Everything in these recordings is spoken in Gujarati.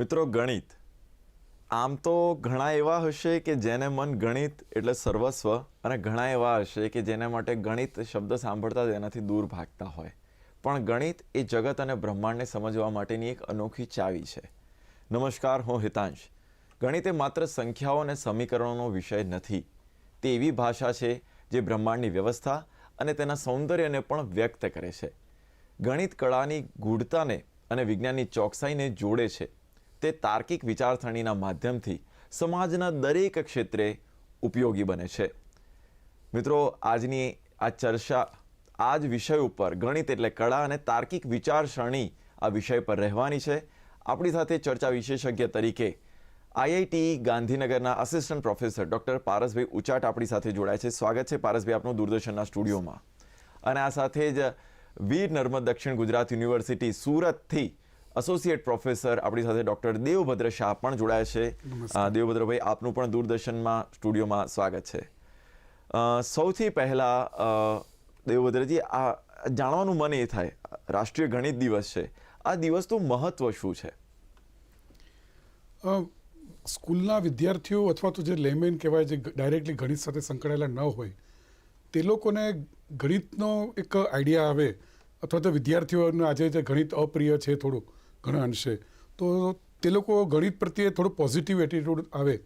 મિત્રો, ગણિત. આમ તો ઘણા એવા હશે કે જેને મન ગણિત એટલે સર્વસ્વ અને ઘણા એવા હશે કે જેના માટે ગણિત શબ્દ સાંભળતા તેનાથી દૂર ભાગતા હોય. પણ ગણિત એ જગત અને બ્રહ્માંડને સમજવા માટેની એક અનોખી ચાવી છે. નમસ્કાર, હું હિતાંશ. ગણિત એ માત્ર સંખ્યાઓ અને સમીકરણોનો વિષય નથી. તે એવી ભાષા છે જે બ્રહ્માંડની વ્યવસ્થા અને તેના સૌંદર્યને પણ વ્યક્ત કરે છે. ગણિત કળાની ગૂઢતાને અને વિજ્ઞાનની ચોકસાઈને જોડે છે. તે તાર્કિક વિચારસરણીના માધ્યમથી સમાજના દરેક ક્ષેત્રે ઉપયોગી બને છે. મિત્રો, આજની આ ચર્ચા આ જ વિષય ઉપર ગણિત એટલે કળા અને તાર્કિક વિચારસરણી આ વિષય પર રહેવાની છે. આપણી સાથે ચર્ચા વિશેષજ્ઞ તરીકે આઈઆઈટી ગાંધીનગરના assistant professor doctor Parasbhai Uchat આપણી સાથે જોડાય છે. સ્વાગત છે પારસભાઈ આપનું દૂરદર્શનના સ્ટુડિયોમાં. અને આ સાથે જ વીર નર્મદ દક્ષિણ ગુજરાત યુનિવર્સિટી સુરતથી એસોસિએટ પ્રોફેસર આપણી સાથે ડૉક્ટર દેવભદ્ર શાહ પણ જોડાયા છે. દેવભદ્રભાઈ આપનું પણ દૂરદર્શનમાં સ્ટુડિયોમાં સ્વાગત છે. સૌથી પહેલાં દેવભદ્રજી આ જાણવાનું મન એ થાય રાષ્ટ્રીય ગણિત દિવસ છે. આ દિવસનું મહત્વ શું છે? સ્કૂલના વિદ્યાર્થીઓ અથવા તો જે લેમેન કહેવાય જે ડાયરેક્ટલી ગણિત સાથે સંકળાયેલા ન હોય તે લોકોને ગણિતનો એક આઈડિયા આવે અથવા તો વિદ્યાર્થીઓને આજે જે ગણિત અપ્રિય છે થોડું ઘણા અંશે તો તે લોકો ગણિત પ્રત્યે થોડું પોઝિટિવ એટીટ્યૂડ આવે.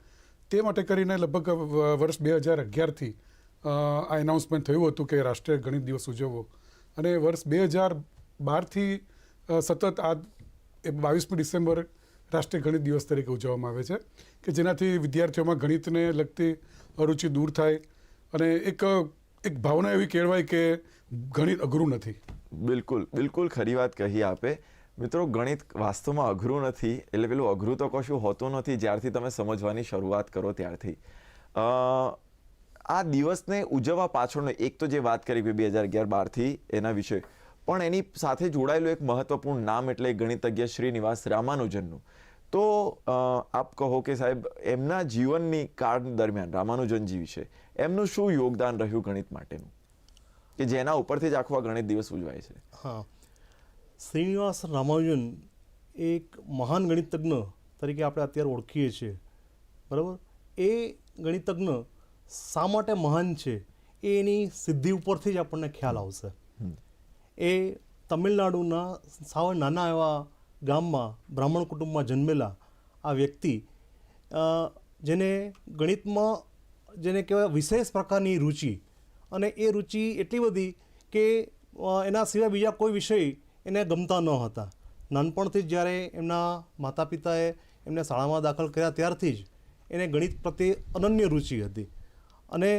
તે માટે કરીને લગભગ વર્ષ બે હજાર અગિયારથી આ એનાઉન્સમેન્ટ થયું હતું કે રાષ્ટ્રીય ગણિત દિવસ ઉજવવો. અને વર્ષ બે હજાર બારથી સતત આ બાવીસમી ડિસેમ્બર રાષ્ટ્રીય ગણિત દિવસ તરીકે ઉજવવામાં આવે છે, કે જેનાથી વિદ્યાર્થીઓમાં ગણિતને લગતી અરુચિ દૂર થાય. અને એક એક ભાવના એવી કહેવાય કે ગણિત અઘરું નથી. બિલકુલ બિલકુલ ખરી વાત કહી આપે. મિત્રો, ગણિત વાસ્તવમાં અઘરું નથી, એટલે પેલું અઘરું તો કશું હોતું નથી, જ્યારથી તમે સમજવાની શરૂઆત કરો ત્યારથી. આ દિવસને ઉજવવા પાછળનો એક તો જે વાત કરી બે હજાર અગિયાર બારથી એના વિશે, પણ એની સાથે જોડાયેલું એક મહત્વપૂર્ણ નામ એટલે ગણિતજ્ઞ શ્રીનિવાસ રામાનુજનનું. તો આપ કહો કે સાહેબ, એમના જીવનની કાળ દરમિયાન રામાનુજનજી વિશે એમનું શું યોગદાન રહ્યું ગણિત માટેનું? કે જેના ઉપરથી જ આખો ગણિત દિવસ ઉજવાય છે? હા. શ્રીનિવાસ રામાનુજન એક મહાન ગણિતજ્ઞ તરીકે આપણે અત્યારે ઓળખીએ છીએ. બરાબર? એ ગણિતજ્ઞ શા માટે મહાન છે? એ એની સિદ્ધિ ઉપરથી જ આપણને ખ્યાલ આવશે. એ તમિલનાડુના સાવ નાના એવા ગામમાં બ્રાહ્મણ કુટુંબમાં જન્મેલા આ વ્યક્તિ જેને ગણિતમાં જેને કહેવાય વિશેષ પ્રકારની રુચિ અને એ રુચિ એટલી બધી કે એના સિવાય બીજા કોઈ વિષય એને ગમતા ન હતા. નાનપણથી જ જ્યારે એમના માતા પિતાએ એમને શાળામાં દાખલ કર્યા ત્યારથી જ એને ગણિત પ્રત્યે અનન્ય રુચિ હતી. અને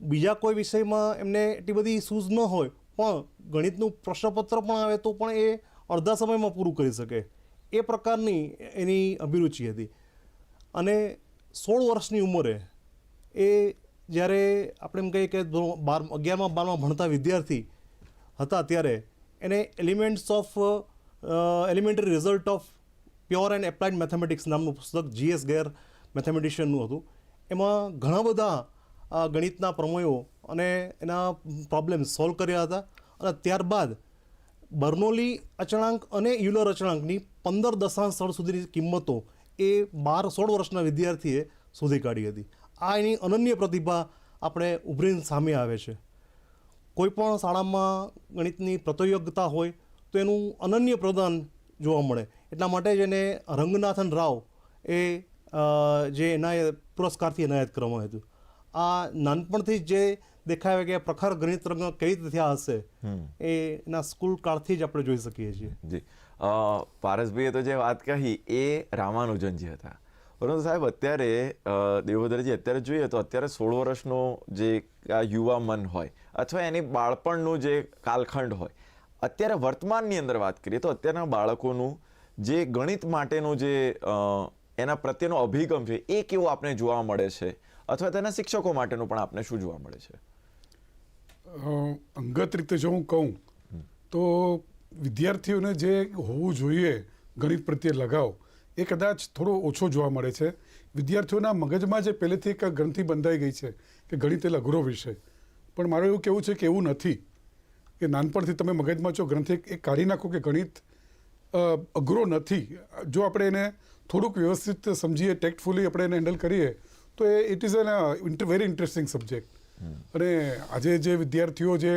બીજા કોઈ વિષયમાં એમને એટલી બધી સૂઝ ન હોય, પણ ગણિતનું પ્રશ્નપત્ર પણ આવે તો પણ એ અડધા સમયમાં પૂરું કરી શકે. એ પ્રકારની એની અભિરુચિ હતી. અને સોળ વર્ષની ઉંમરે એ જ્યારે આપણે એમ કહીએ કે બાર અગિયારમાં બારમાં ભણતા વિદ્યાર્થી હતા ત્યારે એને elements of elementary result of pure and applied mathematics નામનું પુસ્તક જીએસ ગેર મેથેમેટિશિયનનું હતું. એમાં ઘણા બધા ગણિતના પ્રમેયો અને એના પ્રોબ્લેમ સોલ્વ કર્યા હતા અને ત્યારબાદ બર્નોલી અચળાંક અને યુલર અચળાંકની પંદર દશાંશ સ્થળ સુધીની કિંમતો એ બાર સોળ વર્ષના વિદ્યાર્થીએ શોધી કાઢી હતી. આ એની અનન્ય પ્રતિભા આપણે ઉભરીને સામે આવે છે. કોઈ પણ શાળામાં ગણિતની પ્રતિયોગિતા હોય તો એનું અનન્ય પ્રદાન જોવા મળે. એટલા માટે જ એને રંગનાથન રાવ એ જે એનાયત પુરસ્કારથી એનાયત કરવામાં આવ્યું હતું. આ નાનપણથી જ જે દેખાય કે પ્રખર ગણિત રંગ કેવી રીતે થયા હશે એ એના સ્કૂલ કાળથી જ આપણે જોઈ શકીએ છીએ. જી. પારસભાઈએ તો જે વાત કહી એ રામાનુજનજી હતા પરંતુ સાહેબ અત્યારે દેવોદરજી અત્યારે જોઈએ તો અત્યારે સોળ વર્ષનો જે આ યુવા મન હોય અથવા એની બાળપણનું જે કાલખંડ હોય અત્યારે વર્તમાનની અંદર વાત કરીએ તો અત્યારના બાળકોનું જે ગણિત માટેનું જે એના પ્રત્યેનો અભિગમ છે એ કેવો આપણે જોવા મળે છે? અથવા તેના શિક્ષકો માટેનું પણ આપણે શું જોવા મળે છે? અંગત રીતે જો હું કહું તો વિદ્યાર્થીઓને જે હોવું જોઈએ ગણિત પ્રત્યે લગાવ એ કદાચ થોડો ઓછો જોવા મળે છે. વિદ્યાર્થીઓના મગજમાં જે પહેલેથી એક ગ્રંથિ બંધાઈ ગઈ છે કે ગણિત એટલે અઘરો વિષય. પણ મારું એવું કહેવું છે કે એવું નથી. કે નાનપણથી તમે મગજમાં જો ગ્રંથિ એ કાઢી નાખો કે ગણિત અઘરો નથી જો આપણે એને થોડુંક વ્યવસ્થિત સમજીએ ટેક્ટફુલી આપણે એને હેન્ડલ કરીએ તો એ it is an very interesting subject અને આજે જે વિદ્યાર્થીઓ જે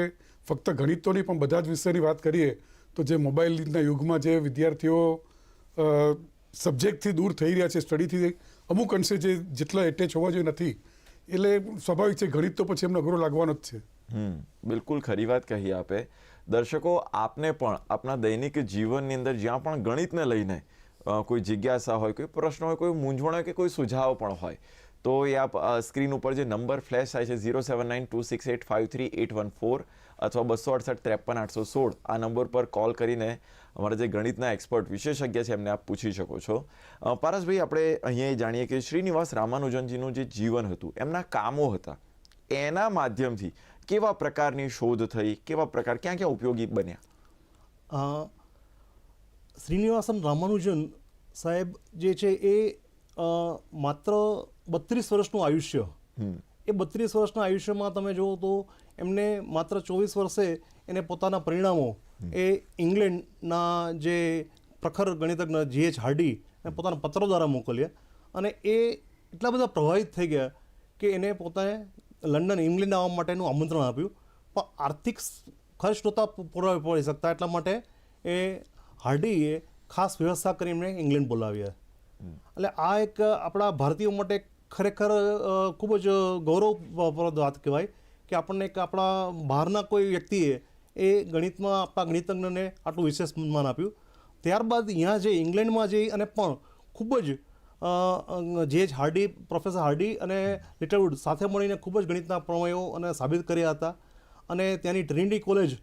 ફક્ત ગણિત તો નહીં પણ બધા જ વિષયની વાત કરીએ તો જે મોબાઈલના યુગમાં જે વિદ્યાર્થીઓ સબ્જેક્ટથી દૂર થઈ રહ્યા છે, સ્ટડીથી અમુક અંશે જે જેટલા એટેચ હોવા જોઈએ નથી. એટલે સ્વાભાવિક છે ગણિત તો પછી એમને અઘરો લાગવાનો જ છે. બિલકુલ ખરી વાત કહી આપે. દર્શકો, આપને પણ, આપના દૈનિક જીવનની અંદર જ્યાં પણ ગણિતને લઈને કોઈ જિજ્ઞાસા હોય, કોઈ પ્રશ્ન હોય, કોઈ મૂંઝવણ હોય કે કોઈ સુઝાવ પણ હોય, તો એ આપ સ્ક્રીન ઉપર જે નંબર ફ્લેશ થાય છે, zero seven nine two six eight five three eight one four અથવા બસો અડસઠ ત્રેપન આઠસો સોળ આ નંબર પર કોલ કરીને અમારા જે ગણિતના એક્સપર્ટ વિશેષજ્ઞ છે એમને આપ પૂછી શકો છો. પારસભાઈ આપણે અહીંયા એ જાણીએ કે શ્રીનિવાસ રામાનુજનજીનું જે જીવન હતું એમના કામો હતા. એના માધ્યમથી કેવા પ્રકારની શોધ થઈ કેવા પ્રકાર ક્યાં ક્યાં ઉપયોગી બન્યા? શ્રીનિવાસન રામાનુજન સાહેબ જે છે એ માત્ર બત્રીસ વર્ષનું આયુષ્ય એ બત્રીસ વર્ષના આયુષ્યમાં તમે જુઓ તો એમને માત્ર ચોવીસ વર્ષે એને પોતાના પરિણામો એ ઇંગ્લેન્ડના જે પ્રખર ગણિતજ્ઞ જી એચ હાર્ડી એને પોતાના પત્રો દ્વારા મોકલ્યા અને એ એટલા બધા પ્રભાવિત થઈ ગયા કે એને પોતાને લંડન ઇંગ્લેન્ડ આવવા માટેનું આમંત્રણ આપ્યું. પણ આર્થિક ખર્ચ નહોતા પૂરા પડી શકતા એટલા માટે એ હાર્ડીએ ખાસ વ્યવસ્થા કરીને ઇંગ્લેન્ડ બોલાવ્યા. એટલે આ એક આપણા ભારતીયો માટે ખરેખર ખૂબ જ ગૌરવપ્રદ વાત કહેવાય કે આપણને એક આપણા બહારના કોઈ વ્યક્તિએ એ ગણિતમાં આપણા ગણિતજ્ઞને આટલું વિશેષ માન આપ્યું. ત્યારબાદ અહીંયા જે ઇંગ્લેન્ડમાં જઈ અને પણ ખૂબ જ જે જ હાર્ડી પ્રોફેસર હાર્ડી અને લિટલવુડ સાથે મળીને ખૂબ જ ગણિતના પ્રમેયો અને સાબિત કર્યા હતા અને ત્યાંની ટ્રિનિટી કોલેજ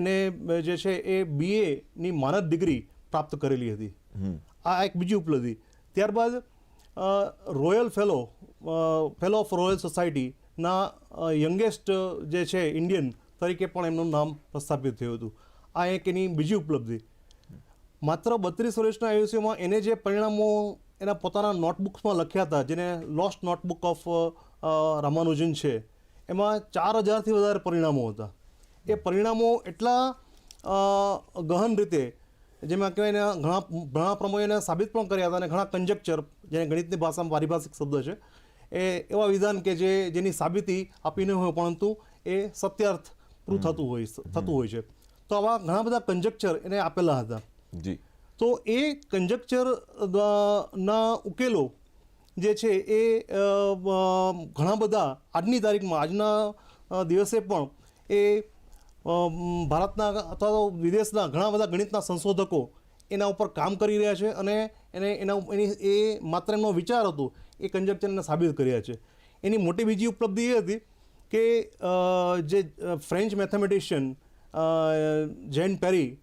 એને જે છે એ બીએની માનદ ડિગ્રી પ્રાપ્ત કરેલી હતી. આ એક બીજી ઉપલબ્ધિ. ત્યારબાદ royal fellow fellow of royal સોસાયટીના યંગેસ્ટ જે છે ઇન્ડિયન તરીકે પણ એમનું નામ પ્રસ્થાપિત થયું હતું. આ એક એની બીજી ઉપલબ્ધિ. માત્ર બત્રીસ વર્ષના આયુષ્યમાં એને જે પરિણામો એના પોતાના નોટબુક્સમાં લખ્યા હતા, જેને લોસ્ટ નોટબુક ઓફ રામાનુજન છે, એમાં ચાર હજારથી વધારે પરિણામો હતા. એ પરિણામો એટલા ગહન રીતે જેમાં કહેવાય ઘણા ઘણા પ્રમેયોને એને સાબિત પણ કર્યા હતા અને ઘણા કંજક્ચર જેને ગણિતની ભાષામાં પારિભાષિક શબ્દ છે એ એવા વિધાન કે જે જેની સાબિતી આપી ન હોય પરંતુ એ સત્યાર્થ પૂરું થતું હોય થતું હોય છે. તો આવા ઘણા બધા કંજક્ચર એને આપેલા હતા. જી. તો એ કંજક્ચર ના ઉકેલો જે છે એ ઘણા બધા આજની તારીખમાં આજના દિવસે પણ એ ભારતના અથવા તો વિદેશના ઘણા બધા ગણિતના સંશોધકો એના ઉપર કામ કરી રહ્યા છે અને એને એના એની, એ માત્ર એમનો વિચાર હતો, એ કંજક્ચરને સાબિત કર્યા છે. એની મોટી બીજી ઉપલબ્ધિ એ હતી કે જે ફ્રેન્ચ મેથેમેટિશિયન જેન પેરી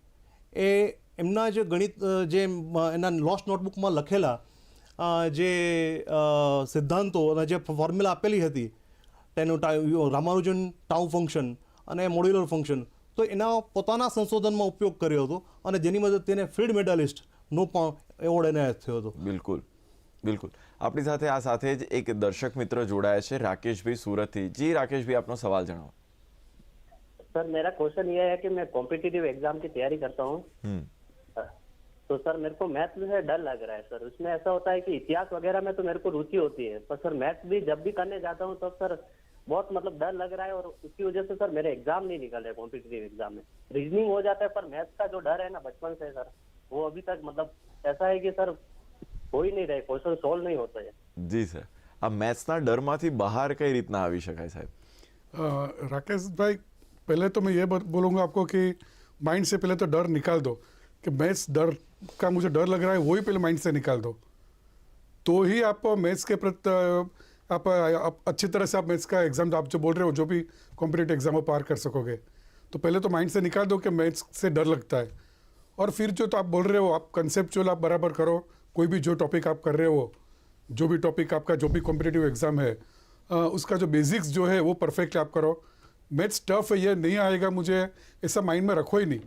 એ એમના જે ગણિત જે એના લોસ્ટ નોટબુકમાં લખેલા જે સિદ્ધાંતો અને જે ફોર્મ્યુલા આપેલી હતી, તેનું ટા- રામાનુજન ટાઉ ફંક્શન અને મોડ્યુલર ફંક્શન તો એના પોતાના સંશોધનમાં ઉપયોગ કર્યો હતો અને જેની મદદ તેને ફિલ્ડ મેડાલિસ્ટનો પણ એવોર્ડ એનાયત થયો હતો બિલકુલ બિલકુલ આપણી સાથે આ સાથે જ એક દર્શક મિત્ર જોડાયા છે રાકેશભાઈ સુરતથી જી રાકેશભાઈ આપનો સવાલ જણાવો सर मेरा क्वेश्चन ये है कि मैं कॉम्पिटिटिव एग्जाम की तैयारी करता हूँ હમ तो सर मेरे को मैथ में से डर लग रहा है सर उसमें ऐसा होता है कि इतिहास वगैरह में तो मेरे को रुचि होती है पर सर मैथ भी जब भी करने जाता हूँ तब सर बहुत मतलब डर लग रहा है और उसकी वजह से सर मेरे एग्जाम नहीं निकल रहे कॉम्पिटिटिव एग्जाम में रीजनिंग हो जाता है पर मैथ का जो डर है ना बचपन से सर वो अभी तक मतलब ऐसा है कि सर हो ही नहीं रहे क्वेश्चन सोल्व नहीं होते हैं જી સર આ મેથ્સના ડરમાંથી બહાર કઈ રીતના આવી શકાય સાહેબ अ, राकेश भाई पहले तो मैं ये ब- बोलूँगा आपको कि माइंड से पहले तो डर निकाल दो कि मैथ्स डर का मुझे डर लग रहा है वही पहले माइंड से निकाल दो तो ही आप मैथ्स के प्रति अ, आप, आप अच्छी तरह से आप मैथ्स का एग्ज़ाम आप जो बोल रहे हो जो भी कॉम्पिटेटिव एग्ज़ाम हो पार कर सकोगे। तो पहले तो माइंड से निकाल दो कि मैथ्स से डर लगता है। और फिर जो तो आप बोल रहे हो आप कंसेप्चुअल आप बराबर करो कोई भी जो टॉपिक आप कर रहे हो जो भी टॉपिक आपका जो भी कॉम्पिटेटिव एग्ज़ाम है अ, उसका जो बेसिक्स जो है वो परफेक्ट आप करो। मैथ्स टफ है ये नहीं आएगा मुझे ऐसा माइंड में रखो ही नहीं।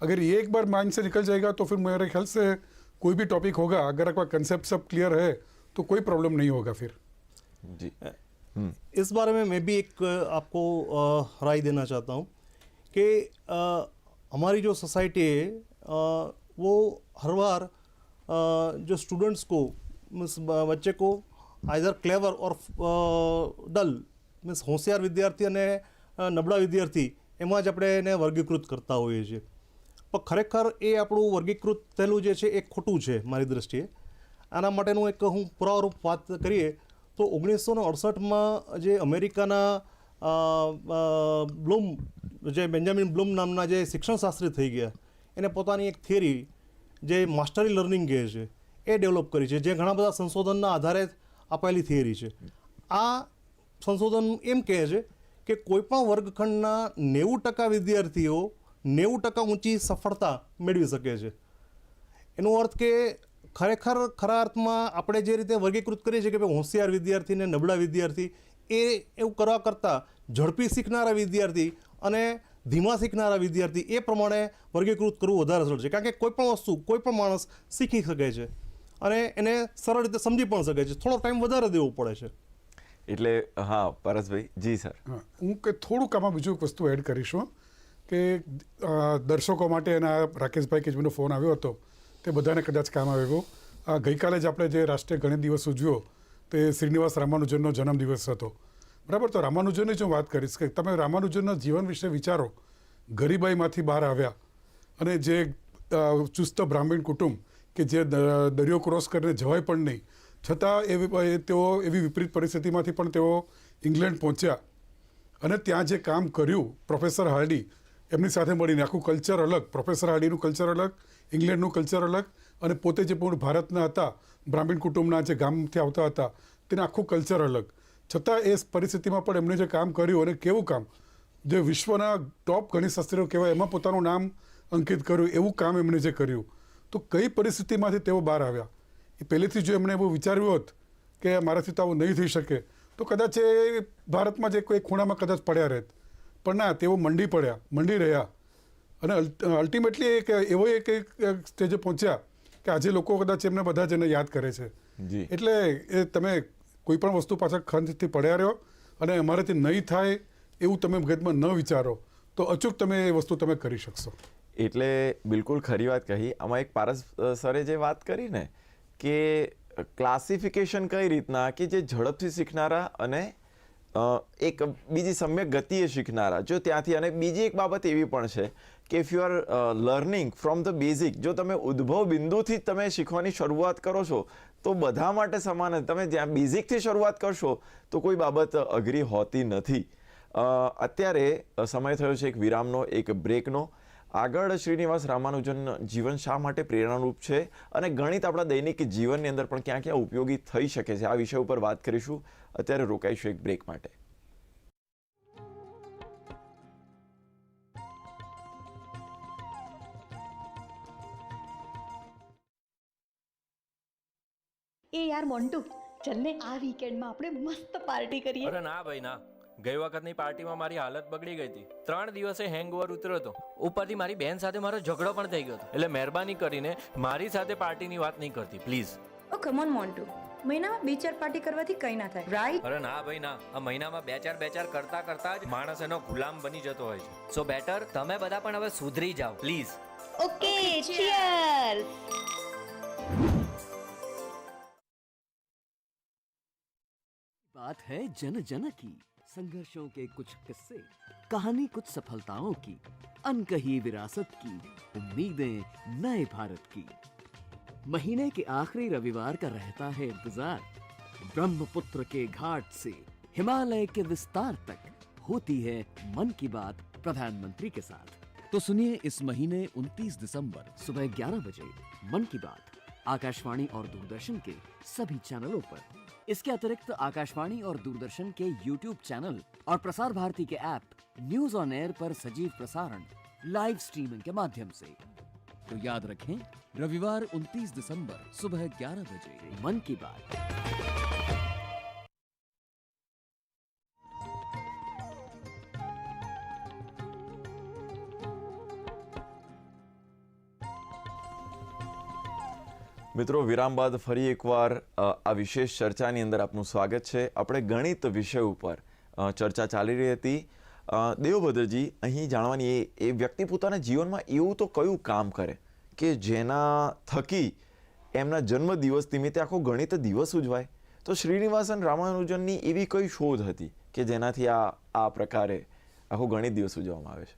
अगर ये एक बार माइंड से निकल जाएगा तो फिर मेरे ख्याल से कोई भी टॉपिक होगा अगर आपका कंसेप्ट सब क्लियर है तो कोई प्रॉब्लम नहीं होगा फिर। જી इस बारे में मैं भी एक अ, आपको अ, राय देना चाहता हूँ कि अ, हमारी जो सोसाइटी है अ, वो हर बार अ, जो स्टूडेंट्स को मीन्स बच्चे को आइधर क्लेवर और ડલ મીન્સ હોશિયાર વિદ્યાર્થી અને અ, નબળા વિદ્યાર્થી એમાં જ આપણે એને વર્ગીકૃત કરતા હોઈએ છીએ પણ ખરેખર એ આપણું વર્ગીકૃત થયેલું જે છે એ ખોટું છે મારી દ્રષ્ટિએ આના માટેનું એક હું પુરાવારૂપ વાત કરીએ તો ઓગણીસો ને અડસઠમાં જે અમેરિકાના બ્લૂમ, જે બેન્જામિન બ્લૂમ નામના જે શિક્ષણશાસ્ત્રી થઈ ગયા, એને પોતાની એક થિયરી જે માસ્ટરી લર્નિંગ કહે છે, એ ડેવલપ કરી છે, જે ઘણા બધા સંશોધનના આધારે અપાયેલી થિયરી છે. આ સંશોધન એમ કહે છે કે કોઈપણ વર્ગખંડના નેવું ટકા વિદ્યાર્થીઓ નેવું ટકા ઊંચી સફળતા મેળવી શકે છે. એનો અર્થ કે ખરેખર ખરા અર્થમાં આપણે જે રીતે વર્ગીકૃત કરીએ છીએ કે ભાઈ હોશિયાર વિદ્યાર્થી ને નબળા વિદ્યાર્થી એ એવું કરવા કરતાં ઝડપી શીખનારા વિદ્યાર્થી અને ધીમા શીખનારા વિદ્યાર્થી એ પ્રમાણે વર્ગીકૃત કરવું વધારે સરળ છે. કારણ કે કોઈપણ વસ્તુ કોઈ પણ માણસ શીખી શકે છે અને એને સરળ રીતે સમજી પણ શકે છે. થોડો ટાઈમ વધારે દેવો પડે છે. એટલે હા પરસભાઈ જી સર. હા હું કે થોડુંક આમાં બીજું એક વસ્તુ એડ કરીશું કે દર્શકો માટે એના રાકેશભાઈ કે જેમનો ફોન આવ્યો હતો તે બધાને કદાચ કામ આવ્યો આ ગઈકાલે જ આપણે જે રાષ્ટ્રીય ગણિત દિવસ ઉજવ્યો, તે શ્રીનિવાસ રામાનુજનનો જન્મદિવસ હતો. બરાબર? તો રામાનુજનની જ હું વાત કરીશ કે તમે રામાનુજનના જીવન વિશે વિચારો. ગરીબાઈમાંથી બહાર આવ્યા અને જે ચુસ્ત બ્રાહ્મણ કુટુંબ કે જે દરિયો ક્રોસ કરીને જવાય પણ નહીં, છતાં એ તેઓ એવી વિપરીત પરિસ્થિતિમાંથી પણ તેઓ ઇંગ્લેન્ડ પહોંચ્યા. અને ત્યાં જે કામ કર્યું, પ્રોફેસર હાર્ડી, એમની સાથે મળીને આખું કલ્ચર અલગ, પ્રોફેસર હાર્ડીનું કલ્ચર અલગ ઇંગ્લેન્ડનું કલ્ચર અલગ અને પોતે જે પૂર્ણ ભારતના હતા, બ્રાહ્મણ કુટુંબના જે ગામથી આવતા હતા, તેના આખું કલ્ચર અલગ. છતાં એ પરિસ્થિતિમાં પણ એમણે જે કામ કર્યું અને કેવું કામ? જે વિશ્વના ટોપ ગણિતશાસ્ત્રીઓ કહેવાય, એમાં પોતાનું નામ અંકિત કર્યું, એવું કામ એમણે જે કર્યું. તો કઈ પરિસ્થિતિમાંથી તેઓ બહાર આવ્યા? એ પહેલેથી જો એમણે એવું વિચાર્યું હોત કે મારાથી તો આવું નહીં થઈ શકે, તો કદાચ એ ભારતમાં જે કોઈ ખૂણામાં કદાચ પડ્યા રહેત. પણ ના, તેઓ મંડી પડ્યા, મંડી રહ્યા. અને અલ્ટિમેટલી એક એવો એક સ્ટેજે પહોંચ્યા કે આજે લોકો કદાચ એમને બધા જ એને યાદ કરે છે. જી. એટલે એ તમે કોઈ પણ વસ્તુ પાછળ ખંતથી પડ્યા રહ્યો અને અમારાથી નહીં થાય એવું તમે મગજમાં ન વિચારો તો અચૂક તમે એ વસ્તુ તમે કરી શકશો. એટલે બિલકુલ ખરી વાત કહી. આમાં એક પારસ સરે જે વાત કરી ને કે ક્લાસિફિકેશન કઈ રીતના કે જે ઝડપથી શીખનારા અને એક બીજી સમ્યક ગતિએ શીખનારા. જો ત્યાંથી અને બીજી એક બાબત એવી પણ છે કે if you are learning from the basic જો તમે ઉદ્ભવ બિંદુથી જ તમે શીખવાની શરૂઆત કરો છો, તો બધા માટે સમાન તમે જ્યાં બેઝિકથી શરૂઆત કરશો, તો કોઈ બાબત અઘરી હોતી નથી. અત્યારે સમય થયો છે એક વિરામનો, એક બ્રેકનો આગળ શ્રીનિવાસ રામાનુજન જીવન શા માટે પ્રેરણારૂપ છે? અને ગણિત આપણા દૈનિક જીવનની અંદર પણ ક્યાં ક્યાં ઉપયોગી થઈ શકે છે? આ વિષય ઉપર વાત કરીશું. અત્યારે રોકાઈશું એક બ્રેક માટે. એ યાર મોન્ટુ ચલને આ વીકેન્ડમાં આપણે મસ્ત પાર્ટી કરીએ. અરે ના ભાઈ ના. ગઈ વખતની પાર્ટીમાં મારી હાલત બગડી ગઈ હતી. ત્રણ દિવસે હેંગઓવર ઉતર્યો હતો. ઉપરથી મારી બેન સાથે મારો ઝઘડો પણ થઈ ગયો હતો. એટલે મહેરબાની કરીને મારી સાથે પાર્ટીની વાત નહીં કરતી પ્લીઝ ઓ કમોન મોન્ટુ. મહિનામાં બે ચાર પાર્ટી કરવાથી કઈ ના થાય રાઈટ અરે ના ભાઈ ના. આ મહિનામાં બે ચાર બે ચાર કરતા કરતા જ માણસ એનો ગુલામ બની જતો હોય છે. સો બેટર તમે બધા પણ હવે સુધરી જાઓ પ્લીઝ ઓકે ચીયર્સ बात है जन जन की, संघर्षों के कुछ किस्से, कहानी कुछ सफलताओं की, अनकही विरासत की, उम्मीदें नए भारत की। महीने के आखिरी रविवार का रहता है इंतज़ार। ब्रह्मपुत्र के घाट से हिमालय के विस्तार तक होती है मन की बात प्रधानमंत्री के साथ। तो सुनिए इस महीने 29 दिसंबर सुबह 11 बजे मन की बात, आकाशवाणी और दूरदर्शन के सभी चैनलों पर। इसके अतिरिक्त आकाशवाणी और दूरदर्शन के यूट्यूब चैनल और प्रसार भारती के ऐप न्यूज़ ऑन एयर पर सजीव प्रसारण लाइव स्ट्रीमिंग के माध्यम से। तो याद रखें, रविवार 29 दिसंबर सुबह 11 बजे, मन की बात। મિત્રો, વિરામ બાદ ફરી એકવાર આ વિશેષ ચર્ચાની અંદર આપનું સ્વાગત છે. આપણે ગણિત વિષય ઉપર ચર્ચા ચાલી રહી હતી. દેવભદ્રજી, અહીં જાણવાની એ એ વ્યક્તિ પોતાના જીવનમાં એવું તો કયું કામ કરે કે જેના થકી એમના જન્મદિવસ નિમિત્તે આખો ગણિત દિવસ ઉજવાય? તો શ્રીનિવાસન રામાનુજનની એવી કઈ શોધ હતી કે જેનાથી આ આ પ્રકારે આખો ગણિત દિવસ ઉજવવામાં આવે છે?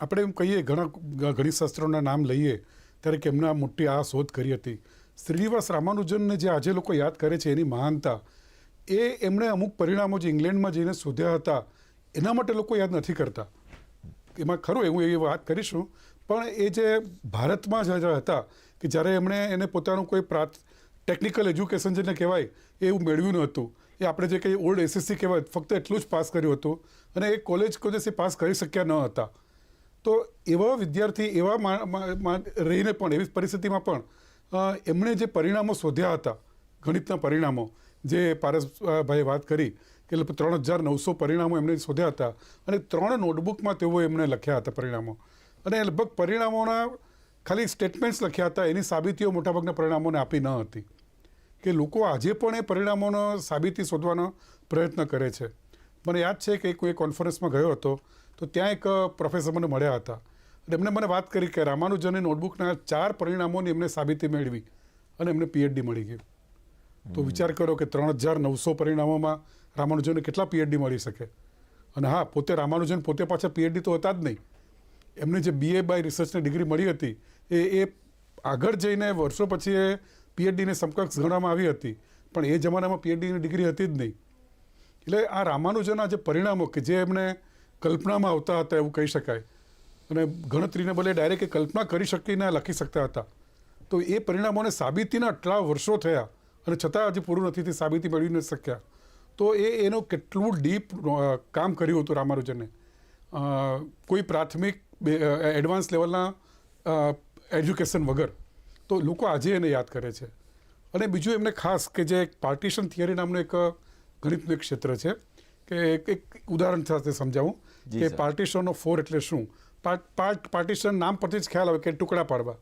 આપણે એમ કહીએ, ઘણા ગણિતશાસ્ત્રોના ગણિત શાસ્ત્રોના નામ લઈએ ત્યારે કેમને આ મોટી આ શોધ કરી હતી. શ્રીનિવાસ રામાનુજનને જે આજે લોકો યાદ કરે છે એની મહાનતા, એ એમણે અમુક પરિણામો જે ઇંગ્લેન્ડમાં જઈને શોધ્યા હતા, એના માટે લોકો યાદ નથી કરતા. એમાં ખરું એવું એવી વાત કરીશું, પણ એ જે ભારતમાં જ હતા, કે જ્યારે એમણે એને પોતાનું કોઈ પ્રાત, ટેકનિકલ એજ્યુકેશન જેને કહેવાય એવું મેળવ્યું ન હતું. એ આપણે જે કંઈ ઓલ્ડ એસએસસી કહેવાય, ફક્ત એટલું જ પાસ કર્યું હતું અને એ કોલેજ કોલેજથી પાસ કરી શક્યા ન હતા. તો એવા વિદ્યાર્થી, એવા રહીને પણ, એવી પરિસ્થિતિમાં પણ એમણે જે પરિણામો શોધ્યા હતા, ગણિતના પરિણામો, જે પારસભાઈએ વાત કરી કે ત્રણ હજાર નવસો પરિણામો એમણે શોધ્યા હતા અને ત્રણ નોટબુકમાં તેઓ એમણે લખ્યા હતા પરિણામો. અને લગભગ પરિણામોના ખાલી સ્ટેટમેન્ટ્સ લખ્યા હતા, એની સાબિતીઓ મોટાભાગના પરિણામોને આપી ન હતી. કે લોકો આજે પણ એ પરિણામોનો સાબિતી શોધવાનો પ્રયત્ન કરે છે. મને યાદ છે કે કોઈ કોન્ફરન્સમાં ગયો હતો તો ત્યાં એક પ્રોફેસર મને મળ્યા હતા. એમણે મને વાત કરી કે રામાનુજનની નોટબુકના ચાર પરિણામોની એમને સાબિતી મેળવી અને એમને પીએચડી મળી ગઈ તો વિચાર કરો કે ત્રણ હજાર નવસો પરિણામોમાં રામાનુજનને કેટલા પીએચડી મળી શકે? અને હા, પોતે રામાનુજન પોતે પાછા પીએચડી તો હતા જ નહીં. એમને જે બીએ બાય રિસર્ચની ડિગ્રી મળી હતી, એ એ આગળ જઈને વર્ષો પછી એ પીએચડીને સમકક્ષ ગણવામાં આવી હતી. પણ એ જમાનામાં પીએચડીની ડિગ્રી હતી જ નહીં. એટલે આ રામાનુજનના જે પરિણામો કે જે એમને કલ્પનામાં આવતા હતા એવું કહી શકાય. અને ગણતરીને બદલે ડાયરેક્ટ એ કલ્પના કરી શકીને લખી શકતા હતા. તો એ પરિણામોને સાબિતીના આટલા વર્ષો થયા અને છતાં હજી પૂરું નથી તે સાબિતી મેળવી નથી શક્યા. તો એ એનું કેટલું ડીપ કામ કર્યું હતું રામાનુજને. કોઈ પ્રાથમિક એડવાન્સ લેવલના એજ્યુકેશન વગર. તો લોકો આજે એને યાદ કરે છે. અને બીજું એમને ખાસ કે જે એક પાર્ટીશન થિયરી નામનું એક ગણિતનું એક ક્ષેત્ર છે, કે એક ઉદાહરણ સાથે સમજાવું. કે પાર્ટીશન ઓફ ફોર એટલે શું? પાર્ટ પાર્ટીશન નામ પરથી જ ખ્યાલ આવે કે ટુકડા પાડવા.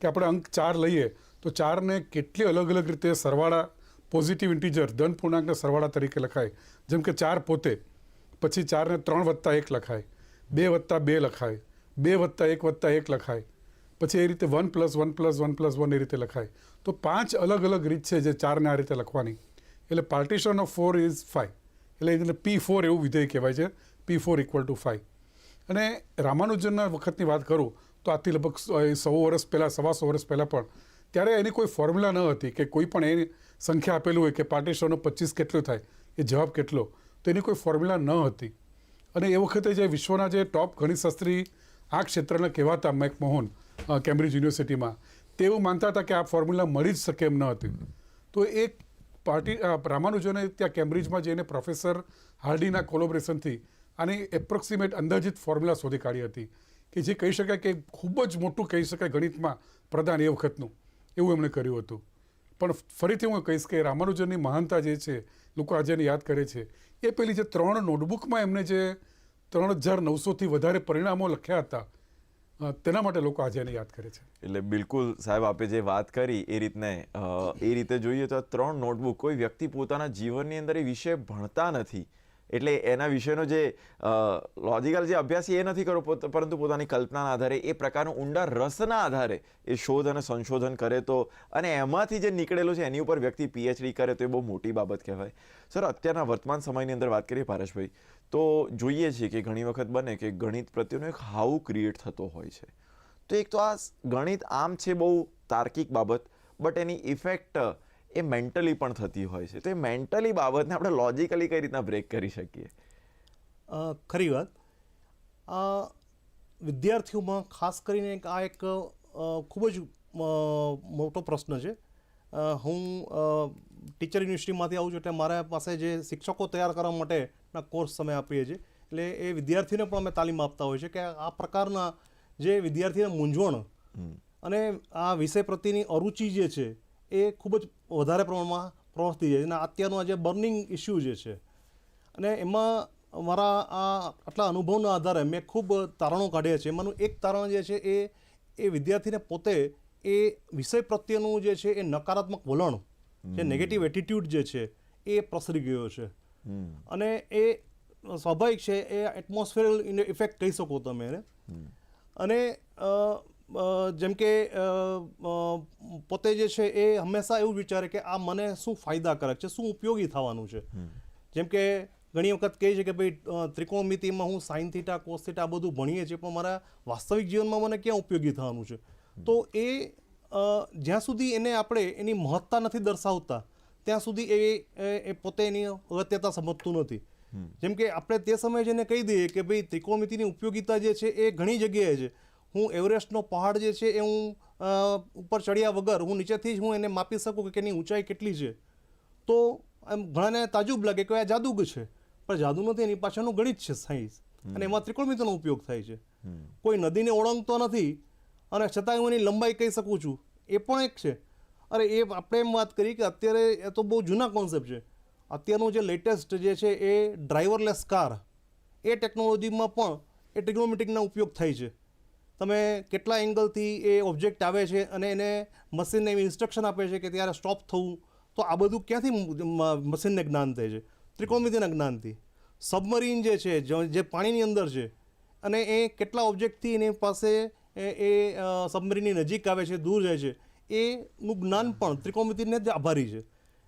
કે આપણે અંક ચાર લઈએ તો ચારને કેટલી અલગ અલગ રીતે સરવાળા પોઝિટિવ ઇન્ટીજર ધન પૂર્ણાંકના સરવાળા તરીકે લખાય. જેમ કે ચાર પોતે પછી ચારને ત્રણ વત્તા એક લખાય. બે વત્તા બે લખાય. બે વત્તા એક વત્તા એક લખાય. પછી એ રીતે one plus one plus one plus one એ રીતે લખાય. તો પાંચ અલગ અલગ રીત છે જે ચારને આ રીતે લખવાની. એટલે partition of four is five એટલે એને પી ફોર એવું વિધેય કહેવાય છે. P four equal to five અને રામાનુજનના વખતની વાત કરું, તો આજથી લગભગ સો- વર્ષ પહેલાં, સવા સો વર્ષ પહેલાં પણ, ત્યારે એની કોઈ ફોર્મ્યુલા ન હતી કે કોઈ પણ એ સંખ્યા આપેલું હોય કે પાર્ટીશનો પચીસ કેટલું થાય, એ જવાબ કેટલો, તો એની કોઈ ફોર્મ્યુલા ન હતી. અને એ વખતે જે વિશ્વના જે ટોપ ગણિતશાસ્ત્રી આ ક્ષેત્રના કહેવાતા મેકમોહન કેમ્બ્રિજ યુનિવર્સિટીમાં, તે એવું માનતા હતા કે આ ફોર્મ્યુલા મળી જ શકે એમ ન હતી. તો એક પાર્ટી રામાનુજને ત્યાં કેમ્બ્રિજમાં જઈને પ્રોફેસર હાર્ડીના કોલોબરેશનથી આની એપ્રોક્સિમેટ અંદાજિત ફોર્મ્યુલા શોધી કાઢી હતી કે જે કહી શકાય કે ખૂબ જ મોટું કહી શકાય ગણિતમાં પ્રદાન એ વખતનું, એવું એમણે કર્યું હતું. પણ ફરીથી હું કહીશ કે રામાનુજનની મહાનતા જે છે, લોકો આજે એને યાદ કરે છે, એ પેલી જે ત્રણ નોટબુકમાં એમને જે ત્રણ હજાર નવસોથી વધારે પરિણામો લખ્યા હતા તેના માટે લોકો આજે એને યાદ કરે છે. એટલે બિલકુલ સાહેબ, આપે જે વાત કરી એ રીતને એ રીતે જોઈએ તો ત્રણ નોટબુક કોઈ વ્યક્તિ પોતાના જીવનની અંદર એ વિષય ભણતા નથી. એટલે એના વિષયનો જે લોજિકલ જે અભ્યાસ એ નથી કરવો પરંતુ પોતાની કલ્પનાના આધારે એ પ્રકારનું ઊંડા રસના આધારે એ શોધ અને સંશોધન કરે તો, અને એમાંથી જે નીકળેલું છે એની ઉપર વ્યક્તિ પીએચડી કરે તો એ બહુ મોટી બાબત કહેવાય. સર, અત્યારના વર્તમાન સમયની અંદર વાત કરીએ પારસભાઈ, તો જોઈએ છીએ કે ઘણી વખત બને કે ગણિત પ્રત્યેનો એક હાવ ક્રિએટ થતો હોય છે. તો એક તો આ ગણિત આમ છે બહુ તાર્કિક બાબત, બટ એની ઇફેક્ટ એ મેન્ટલી પણ થતી હોય છે. તો એ મેન્ટલી બાબતને આપણે લોજિકલી કઈ રીતના બ્રેક કરી શકીએ? ખરી વાત. આ વિદ્યાર્થીઓમાં ખાસ કરીને આ એક ખૂબ જ મોટો પ્રશ્ન છે. હું ટીચર યુનિવર્સિટીમાંથી આવું છું એટલે મારા પાસે જે શિક્ષકો તૈયાર કરવા માટેના કોર્સ અમે આપીએ છીએ. એટલે એ વિદ્યાર્થીને પણ અમે તાલીમ આપતા હોઈએ છીએ કે આ પ્રકારના જે વિદ્યાર્થીને મૂંઝવણ અને આ વિષય પ્રત્યેની અરુચિ જે છે એ ખૂબ જ વધારે પ્રમાણમાં પ્રવર્તી જાય છે. અને અત્યારનો આ જે બર્નિંગ ઇસ્યુ જે છે અને એમાં મારા આ આટલા અનુભવના આધારે મેં ખૂબ તારણો કાઢ્યા છે. એમાંનું એક તારણ જે છે એ એ વિદ્યાર્થીને પોતે એ વિષય પ્રત્યેનું જે છે એ નકારાત્મક વલણ જે નેગેટિવ એટીટ્યૂડ જે છે એ પ્રસરી ગયો છે. અને એ સ્વાભાવિક છે એ એટમોસ્ફિયરલ ઇફેક્ટ કહી શકો તમે એને. અને જેમ કે પોતે જે છે એ હંમેશા એવું વિચારે કે આ મને શું ફાયદાકારક છે શું ઉપયોગી થવાનું છે. જેમ કે ઘણી વખત કહે છે કે ભાઈ ત્રિકોણમિતિમાં હું સાઇન થીટા કોસ થીટા આ બધું ભણીએ છીએ પણ મારા વાસ્તવિક જીવનમાં મને ક્યાં ઉપયોગી થવાનું છે? તો એ જ્યાં સુધી એને આપણે એની મહત્તા નથી દર્શાવતા ત્યાં સુધી એ એ- એ પોતે એની અગત્યતા સમજતું નથી. જેમ કે આપણે તે સમયે જેને કહી દઈએ કે ભાઈ ત્રિકોણમિતિની ઉપયોગિતા જે છે એ ઘણી જગ્યાએ છે. હું એવરેસ્ટનો પહાડ જે છે એ હું ઉપર ચડ્યા વગર હું નીચેથી જ હું એને માપી શકું કે એની ઊંચાઈ કેટલી છે. તો એમ ઘણાને તાજુબ લાગે કે આ જાદુગ છે. પણ જાદુ નથી એની પાછળનું ગણિત છે સાયન્સ. અને એમાં ત્રિકોણમિતિનો ઉપયોગ થાય છે. કોઈ નદીને ઓળંગતો નથી અને છતાંય હું એની લંબાઈ કહી શકું છું. એ પણ એક છે. અરે એ આપણે એમ વાત કરી કે અત્યારે એ તો બહુ જૂના કોન્સેપ્ટ છે. અત્યારનું જે લેટેસ્ટ જે છે એ ડ્રાઈવરલેસ કાર એ ટેકનોલોજીમાં પણ એ ટ્રિગ્નોમેટિકના ઉપયોગ થાય છે. તમે કેટલા એંગલથી એ ઓબ્જેક્ટ આવે છે અને એને મશીનને એવી ઇન્સ્ટ્રક્શન આપે છે કે ત્યારે સ્ટોપ થવું તો આ બધું ક્યાંથી મશીનને જ્ઞાન થાય છે? ત્રિકોણમિતિના જ્ઞાનથી. સબમરીન જે છે જે પાણીની અંદર છે અને એ કેટલા ઓબ્જેક્ટથી એની પાસે એ એ સબમરીનની નજીક આવે છે દૂર જાય છે એનું જ્ઞાન પણ ત્રિકોણમિતિને જ આભારી છે.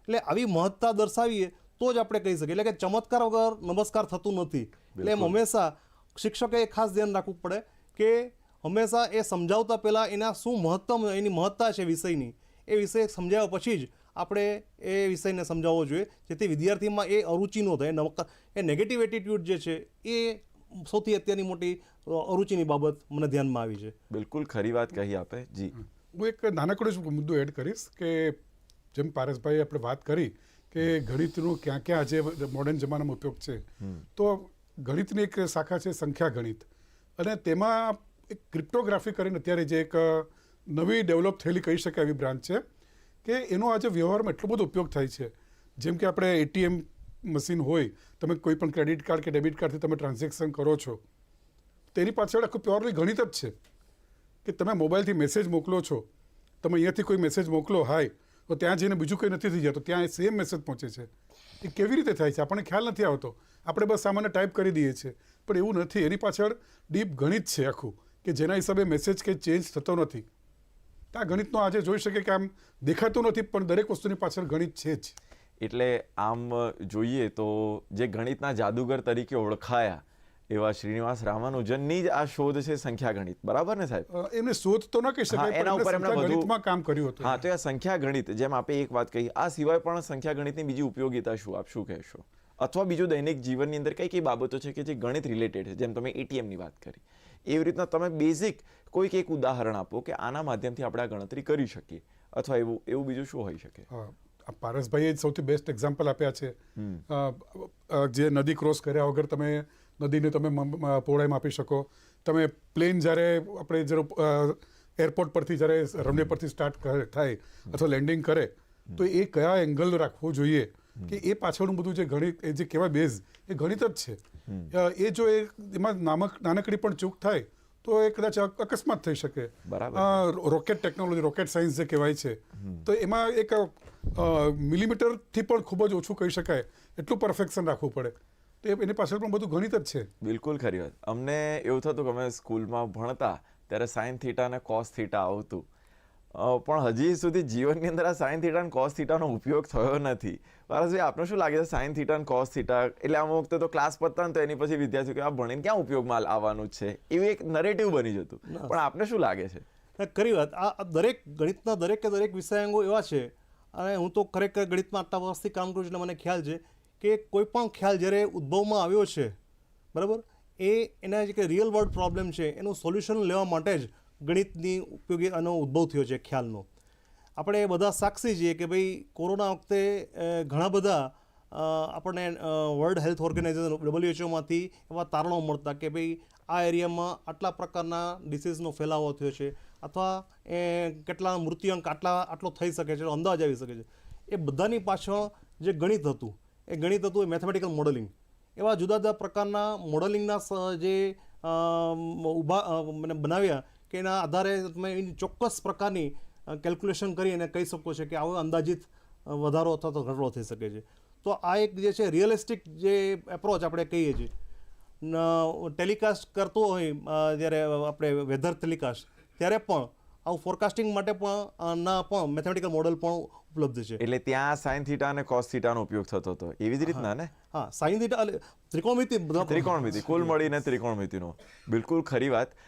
એટલે આવી મહત્તા દર્શાવીએ તો જ આપણે કહી શકીએ. એટલે કે ચમત્કાર વગર નમસ્કાર થતું નથી. એટલે એમ હંમેશા શિક્ષકે ખાસ ધ્યાન રાખવું પડે કે હંમેશા એ સમજાવતા પહેલાં એના શું મહત્તમ એની મહત્તા છે વિષયની એ વિષય સમજાવ્યા પછી જ આપણે એ વિષયને સમજાવવો જોઈએ. જેથી વિદ્યાર્થીમાં એ અરુચિ ન થાય નવકા- એ નેગેટિવ એટીટ્યૂડ જે છે એ સૌથી અત્યારની મોટી અરુચિની બાબત મને ધ્યાનમાં આવી છે. બિલકુલ ખરી વાત કહી આપે. જી. હું એક નાનકડો જ મુદ્દો એડ કરીશ કે જેમ પારસભાઈ આપણે વાત કરી કે ગણિતનું ક્યાં ક્યાં આજે મોડર્ન જમાનામાં ઉપયોગ છે. તો ગણિતની એક શાખા છે સંખ્યા ગણિત. અને તેમાં એક ક્રિપ્ટોગ્રાફી કરીને અત્યારે જે એક નવી ડેવલપ થયેલી કહી શકાય એવી બ્રાન્ચ છે કે એનો આજે વ્યવહારમાં એટલો બધો ઉપયોગ થાય છે. જેમ કે આપણે એટીએમ મશીન હોય, તમે કોઈ પણ ક્રેડિટ કાર્ડ કે ડેબિટ કાર્ડથી તમે ટ્રાન્ઝેક્શન કરો છો, તેની પાછળ આખું પ્યોરલી ગણિત જ છે કે તમે મોબાઈલથી મેસેજ મોકલો છો. તમે અહીંયાથી કોઈ મેસેજ મોકલો હાય તો ત્યાં જઈને બીજું કંઈ નથી થઈ જતું, ત્યાં એ સેમ મેસેજ પહોંચે છે. એ કેવી રીતે થાય છે? આપણને ખ્યાલ નથી આવતો. આપણે બસ સામાન્ય ટાઈપ કરી દઈએ છીએ. પણ એવું નથી. એની પાછળ ડીપ ગણિત છે આખું. કે જેના હિસાબે મેસેજ કંઈ ચેન્જ થતો નથી. તો આ ગણિતનો આજે જોઈ શકે કે આમ દેખાતું નથી પણ દરેક વસ્તુની પાછળ ગણિત છે જ. એટલે આમ જોઈએ તો જે ગણિતના જાદુગર તરીકે ઓળખાયા એવા શ્રીનિવાસ રામાનુજનની જ આ શોધ છે સંખ્યા ગણિત. બરાબર ને સાહેબ? એમને શોધ તો ન કહી શકાય એના ઉપર એમણે ગણિતમાં કામ કર્યું હતું. હા તો આ સંખ્યા ગણિત જેમ આપે એક વાત કહી આ સિવાય પણ સંખ્યા ગણિતની બીજી ઉપયોગિતા શું? આપ શું કહેશો? અથવા બીજું દૈનિક જીવનની અંદર કઈ કઈ બાબતો છે કે જે ગણિત રિલેટેડ છે? જેમ તમે એટીએમની ની વાત કરી. એવી રીતના તમે બેઝિક કોઈક એક ઉદાહરણ આપો કે આના માધ્યમથી આપણે આ ગણતરી કરી શકીએ. અથવા એવું એવું બીજું શું હોઈ શકે? પારસભાઈએ જ સૌથી બેસ્ટ એક્ઝામ્પલ આપ્યા છે. જે નદી ક્રોસ કર્યા વગર તમે નદીને તમે પહોળાઈ માપી શકો. તમે પ્લેન જ્યારે આપણે જ્યારે એરપોર્ટ પરથી જ્યારે રનવે પરથી સ્ટાર્ટ થાય અથવા લેન્ડિંગ કરે તો એ કયા એંગલ રાખવો જોઈએ? કે એ પાછળનું બધું જે ગણિત એ જે કહેવાય બેઝ એ ગણિત જ છે. એ જો એ એમાં નામક નાનકડી પણ ચૂક થાય તો એ કદાચ અકસ્માત થઈ શકે. રોકેટ ટેકનોલોજી રોકેટ સાયન્સ જે કહેવાય છે તો એમાં એક મિલીમીટરથી પણ ખૂબ જ ઓછું કહી શકાય એટલું પરફેક્શન રાખવું પડે. તો એની પાછળ પણ બધું ગણિત જ છે. બિલકુલ ખરી વાત. અમને એવું થતું કે અમે સ્કૂલમાં ભણતા ત્યારે સાઇન થીટા અને કોસ થીટા આવતું. પણ હજી સુધી જીવનની અંદર આ સાઇન થીટા અને કોસ થીટાનો ઉપયોગ થયો નથી. પારસભાઈ આપને શું લાગે છે સાઇન થીટા અને કોસ થીટા એટલે અમુક વખતે તો ક્લાસ પતતા તો એની પછી વિદ્યાર્થીઓ કે આ ભણીને ક્યાં ઉપયોગમાં આવવાનું છે? એવું એક નરેટિવ બની જતું. પણ આપને શું લાગે છે? કરી ખરી વાત. આ આ દરેક ગણિતના દરેકે દરેક વિષયાંગો એવા છે અને હું તો ખરેખર ગણિતમાં આટલા વર્ષથી કામ કરું છું એટલે મને ખ્યાલ છે કે કોઈ પણ ખ્યાલ જ્યારે ઉદ્ભવમાં આવ્યો છે બરાબર? એ એના જે કે રિયલ વર્લ્ડ પ્રોબ્લેમ છે એનું સોલ્યુશન લેવા માટે જ ગણિતની ઉપયોગી આનો ઉદ્ભવ થયો છે ખ્યાલનો. આપણે બધા સાક્ષી છીએ કે ભાઈ કોરોના વખતે ઘણા બધા આપણને વર્લ્ડ હેલ્થ ઓર્ગેનાઇઝેશન ડબલ્યુએચઓમાંથી એવા તારણો મળતા કે ભાઈ આ એરિયામાં આટલા પ્રકારના ડિસીઝનો ફેલાવો થયો છે અથવા એ કેટલા મૃત્યુઆંક આટલા, આટલો થઈ શકે છે, અંદાજ આવી શકે છે. એ બધાની પાછળ જે ગણિત હતું, એ ગણિત હતું એ મેથમેટિકલ મોડલિંગ એવા જુદા જુદા પ્રકારના મોડલિંગના જે ઊભા મને બનાવ્યા કે એના આધારે તમે ચોક્કસ પ્રકારની કેલ્ક્યુલેશન કરી અને કહી શકો છો કે આવો અંદાજિત વધારો અથવા તો ઘટાડો થઈ શકે છે. તો આ એક જે છે રિયલિસ્ટિક જે એપ્રોચ આપણે કહીએ છીએ. ટેલિકાસ્ટ કરતો હોય જ્યારે આપણે વેધર ટેલિકાસ્ટ ત્યારે પણ આવું ફોરકાસ્ટિંગ માટે પણ ના પણ મેથેમેટિકલ મોડલ પણ ઉપલબ્ધ છે. એટલે ત્યાં સાઇન થીટા અને કોસ થીટાનો ઉપયોગ થતો હતો. એવી જ રીતના ને? હા સાઈન થીટા એટલે ત્રિકોણમિતિ ત્રિકોણમિતિ કુલ મળીને ત્રિકોણમિતિનો. બિલકુલ ખરી વાત.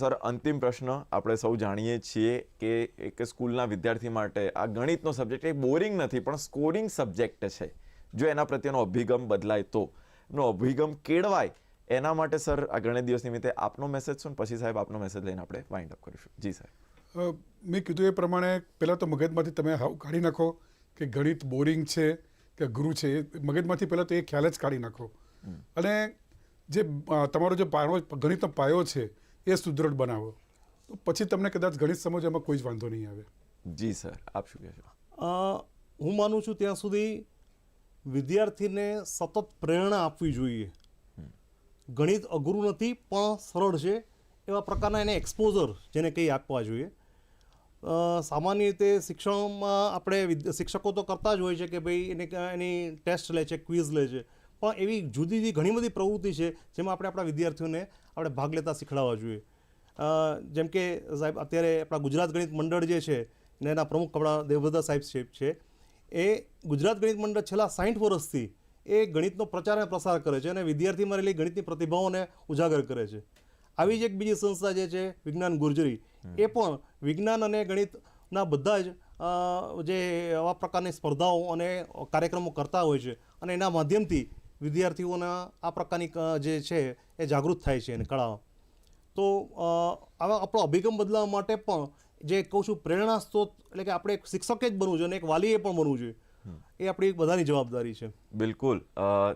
સર અંતિમ પ્રશ્ન આપણે સૌ જાણીએ છીએ કે એક સ્કૂલના વિદ્યાર્થી માટે આ ગણિતનો સબ્જેક્ટ એ બોરિંગ નથી પણ સ્કોરિંગ સબ્જેક્ટ છે. જો એના પ્રત્યેનો અભિગમ બદલાય તો. એનો અભિગમ કેળવાય. એના માટે સર આ ગણિત દિવસ નિમિત્તે આપનો મેસેજ શું? પછી સાહેબ આપનો મેસેજ લઈને આપણે વાઇન્ડ અપ કરીશું. જી સાહેબ. મેં કીધું એ પ્રમાણે પહેલાં તો મગજમાંથી તમે હાવ કાઢી નાખો કે ગણિત બોરિંગ છે કે ગુરુ છે એ મગજમાંથી પહેલાં તો એ ખ્યાલ જ કાઢી નાખો. અને જે તમારો જે પાયો ગણિતનો પાયો છે એ સુદૃઢ બનાવો. તો પછી તમને કદાચ ગણિત સમજવામાં કોઈ જ વાંધો નહીં આવે. જી સર. આપ શું કહેશો? હું માનું છું ત્યાં સુધી વિદ્યાર્થીને સતત પ્રેરણા આપવી જોઈએ. ગણિત અઘરું નથી, પણ સરળ છે. એવા પ્રકારના એને એક્સપોઝર જેને કંઈ આપવા જોઈએ. સામાન્ય રીતે શિક્ષણમાં આપણે શિક્ષકો તો કરતા જ હોય છે કે ભાઈ એને એની ટેસ્ટ લે છે ક્વિઝ લે છે. પણ એવી જુદી જુદી ઘણી બધી પ્રવૃત્તિ છે જેમાં આપણે આપણા વિદ્યાર્થીઓને આપણે ભાગ લેતા શીખડાવવા જોઈએ. જેમ કે સાહેબ, અત્યારે આપણા ગુજરાત ગણિત મંડળ જે છે ને એના પ્રમુખ આપણા દેવવ્રતા સાહેબ છે એ ગુજરાત ગણિત મંડળ છેલ્લા સાઠ વર્ષથી એ ગણિતનો પ્રચાર અને પ્રસાર કરે છે અને વિદ્યાર્થીમાં રહેલી ગણિતની પ્રતિભાઓને ઉજાગર કરે છે. આવી જ એક બીજી સંસ્થા જે છે વિજ્ઞાન ગુર્જરી એ પણ વિજ્ઞાન અને ગણિતના બધા જ જે આવા પ્રકારની સ્પર્ધાઓ અને કાર્યક્રમો કરતા હોય છે અને એના માધ્યમથી વિદ્યાર્થીઓના આ પ્રકારની જે છે એ જાગૃત થાય છે એની કળા તો આવા આપણો અભિગમ બદલાવવા માટે પણ જે કહું છું પ્રેરણા સ્ત્રોત એટલે કે આપણે એક શિક્ષકે જ બનવું જોઈએ અને એક વાલીએ પણ બનવું જોઈએ. એ આપણી બધાની જવાબદારી છે. બિલકુલ.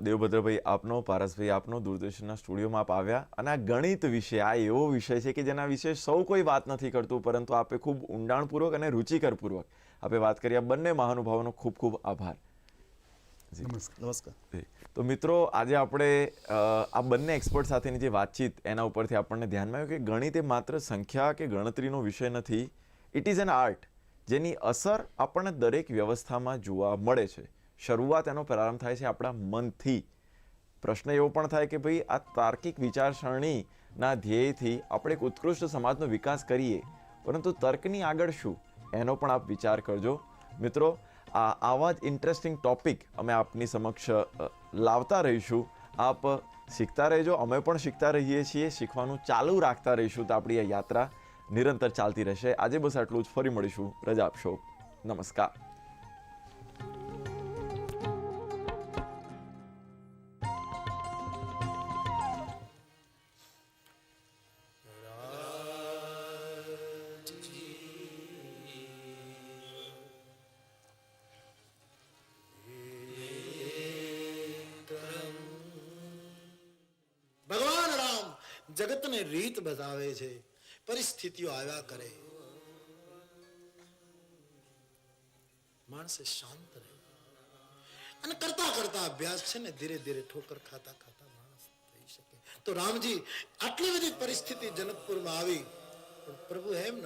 દેવભદ્રભાઈ આપનો પારસભાઈ આપનો દૂરદર્શનના સ્ટુડિયોમાં આપ આવ્યા અને આ ગણિત વિશે આ એવો વિષય છે કે જેના વિશે સૌ કોઈ વાત નથી કરતું પરંતુ આપે ખૂબ ઊંડાણપૂર્વક અને રુચિકરપૂર્વક આપે વાત કરી. આ બંને મહાનુભાવોનો ખૂબ ખૂબ આભાર. નમસ્કાર. નમસ્કાર. તો મિત્રો આજે આપણે આ બંને એક્સપર્ટ સાથેની જે વાતચીત એના ઉપરથી આપણને ધ્યાનમાં આવ્યું કે ગણિત એ માત્ર સંખ્યા કે ગણતરીનો વિષય નથી. ઇટ ઇઝ એન આર્ટ જેની અસર આપણને દરેક વ્યવસ્થામાં જોવા મળે છે. શરૂઆત એનો પ્રારંભ થાય છે આપણા મનથી. પ્રશ્ન એવો પણ થાય કે ભાઈ, આ તાર્કિક વિચારસરણીના ધ્યેયથી આપણે એક ઉત્કૃષ્ટ સમાજનો વિકાસ કરીએ. પરંતુ તર્કની આગળ શું? એનો પણ આપ વિચાર કરજો. મિત્રો, આ આવા જ ઇન્ટરેસ્ટિંગ ટોપિક અમે આપની સમક્ષ લાવતા રહીશું. આપ શીખતા રહેજો, અમે પણ શીખતા રહીએ છીએ, શીખવાનું ચાલુ રાખતા રહીશું તો આપણી આ યાત્રા. નિરંતર ચાલતી રહેશે. આજે બસ આટલું જ. ફરી મળીશું. રજા આપશો. નમસ્કાર. પરિસ્થિતિઓ આવ્યા કરે. માણસે શાંત રહે. અને કરતા કરતા અભ્યાસ છે ને ધીરે ધીરે ઠોકર ખાતા ખાતા માણસ થઈ શકે. તો રામજી આટલી બધી પરિસ્થિતિ જનકપુરમાં આવી. પણ પ્રભુ એમ